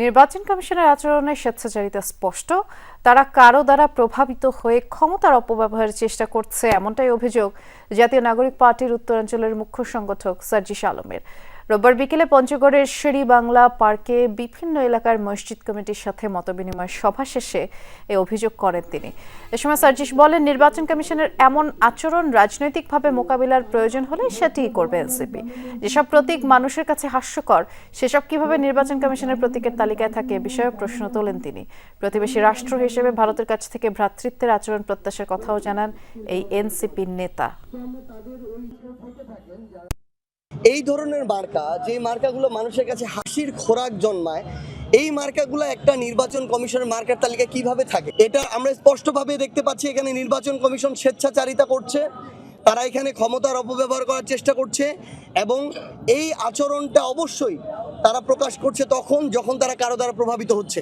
নির্বাচন কমিশনের আচরণে স্বেচ্ছাচারিতা স্পষ্ট। তারা কারও দ্বারা প্রভাবিত হয়ে ক্ষমতার অপব্যবহারের চেষ্টা করছে, এমনটাই অভিযোগ জাতীয় নাগরিক পার্টির উত্তরাঞ্চলের মুখ্য সংগঠক সার্জিস আলমের। রোববার বিকেলে পঞ্চগড়ের শেরি বাংলা পার্কে বিভিন্ন এলাকার মসজিদ কমিটির সাথে মতবিনিময় সভা শেষে এ অভিযোগ করেন তিনি। এ সময় সার্জিস বলেন, নির্বাচন কমিশনের এমন আচরণ রাজনৈতিকভাবে মোকাবিলার প্রয়োজন হলে সেটিই করবে এনসিপি। যেসব প্রতীক মানুষের কাছে হাস্যকর, সেসব কীভাবে নির্বাচন কমিশনের প্রতীকের তালিকায় থাকে বিষয়ে প্রশ্ন তোলেন তিনি। প্রতিবেশী রাষ্ট্র হিসেবে ভারতের কাছ থেকে ভ্রাতৃত্বের আচরণ প্রত্যাশার কথাও জানান এই এনসিপির নেতা। এই ধরনের মার্কা যে মার্কাগুলো মানুষের কাছে হাসির খোরাক জন্মায়, এই মার্কাগুলো একটা নির্বাচন কমিশনের মার্কার তালিকা কীভাবে থাকে? এটা আমরা স্পষ্টভাবে দেখতে পাচ্ছি, এখানে নির্বাচন কমিশন স্বেচ্ছাচারিতা করছে, তারা এখানে ক্ষমতার অপব্যবহার করার চেষ্টা করছে, এবং এই আচরণটা অবশ্যই তারা প্রকাশ করছে তখন, যখন তারা কারও দ্বারা প্রভাবিত হচ্ছে।